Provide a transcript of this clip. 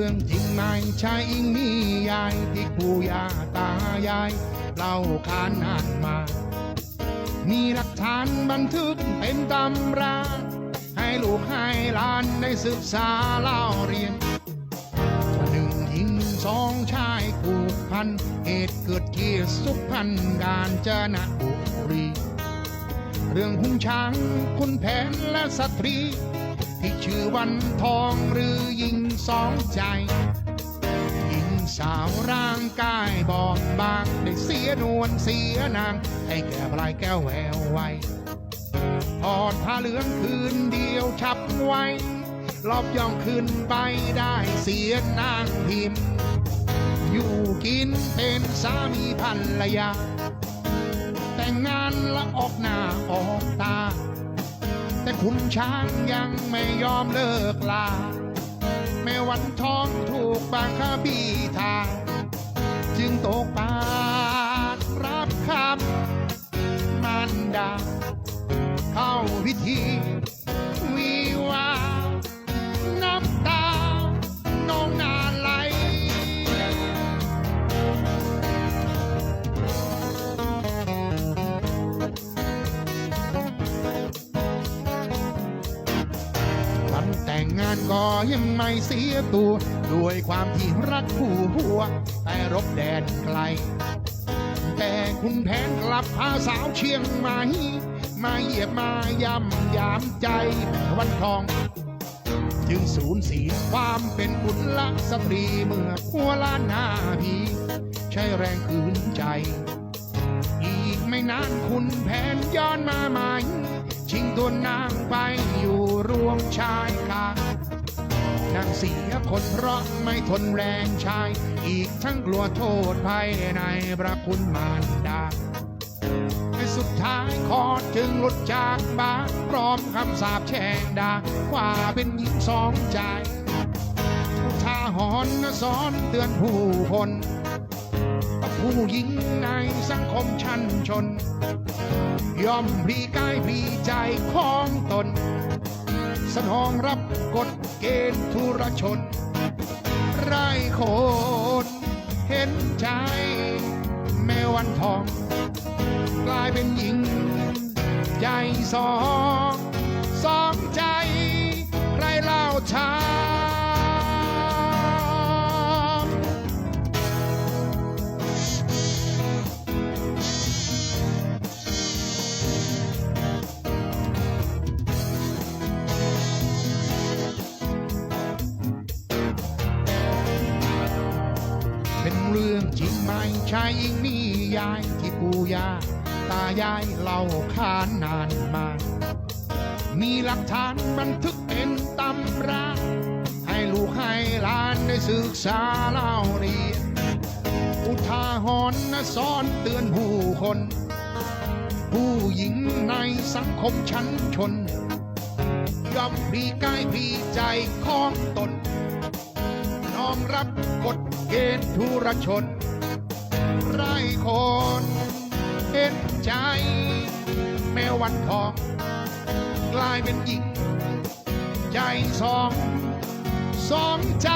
เป็นเรื่องจริงไหมใช่อิงนิยายที่ปู่ย่าตายายเล่าขานนานมา มีหลักฐานบันทึกเป็นตำรา ให้ลูกให้หลานได้ศึกษาเล่าเรียนหนึ่งหญิงสองชายผูกพัน เหตุเกิดที่สุพรรณกาญจนบุรี เรื่องหุ่นช้างคุณแผนและสตรี ที่ชื่อวันทองหรือหญิงสองใจหญิงสาวร่างกายบอบบางได้เสียนวลเสียนาง ให้แก่ปลายแก้วแววไวทอดผ้าเหลืองคืนเดียวฉับไวรอบย่องขึ้นไปได้เสียนางพิมพ์ อยู่กินเป็นสามีภรรยา แต่งงานและออกหน้าออกตา คุณช้างยังไม่ยอมเลิกลา แม่วันทองถูกบางคาบีทาจึงตกปากรับคำมันดาเข้าพิธี แต่งงานก็ยังไม่เสียตัวด้วยความที่รักผู้หัว แต่รบแดนไกล แต่คุณแผนกลับพาสาวเชียงใหม่มาเหยียบมาย่ำยามใจวันทอง จึงสูญเสียความเป็นบุญลักสตรีเมื่อหัวล้านหน้าพีใช้แรงคืนใจ อีกไม่นานคุณแผนย้อนมาใหม่ชิงตัวนางไปอยู่ ชายคานางเสียคนเพราะไม่ทนแรงชาย อีกทั้งกลัวโทษภายในพระคุณมารดาในสุดท้ายคอจึงหลุดจากบ้านพร้อมคำสาปแช่งด่าว่าเป็นหญิงสองใจอุทาหรณ์สอนเตือนผู้คนผู้หญิงในสังคมชั้นชน ย่อมพลีกายพลีใจของตน สนองรับกฎเกณฑ์ทุรชน ไร้คนเห็นใจ แม่วันทอง กลายเป็นหญิง ใจสอง สองใจ ใครเล่าชาย รื่องจริงไหมชายหญิงนิยายที่ปู่ย่าตายายเล่าขานนานมา มีหลักฐานบันทึกเป็นตำรา ให้ลูกให้หลานได้ศึกษาเล่าเรียนอุทาหรณ์นะสอนเตือนผู้คน ผู้หญิงในสังคมชั้นชนย่อมพลีกายพลีใจของตนน้อมรับกฎเกณฑ์ทุรชน ไรคนเห็นใจ แม้วันทอง กลายเป็นหญิง ใจสอง สองใจ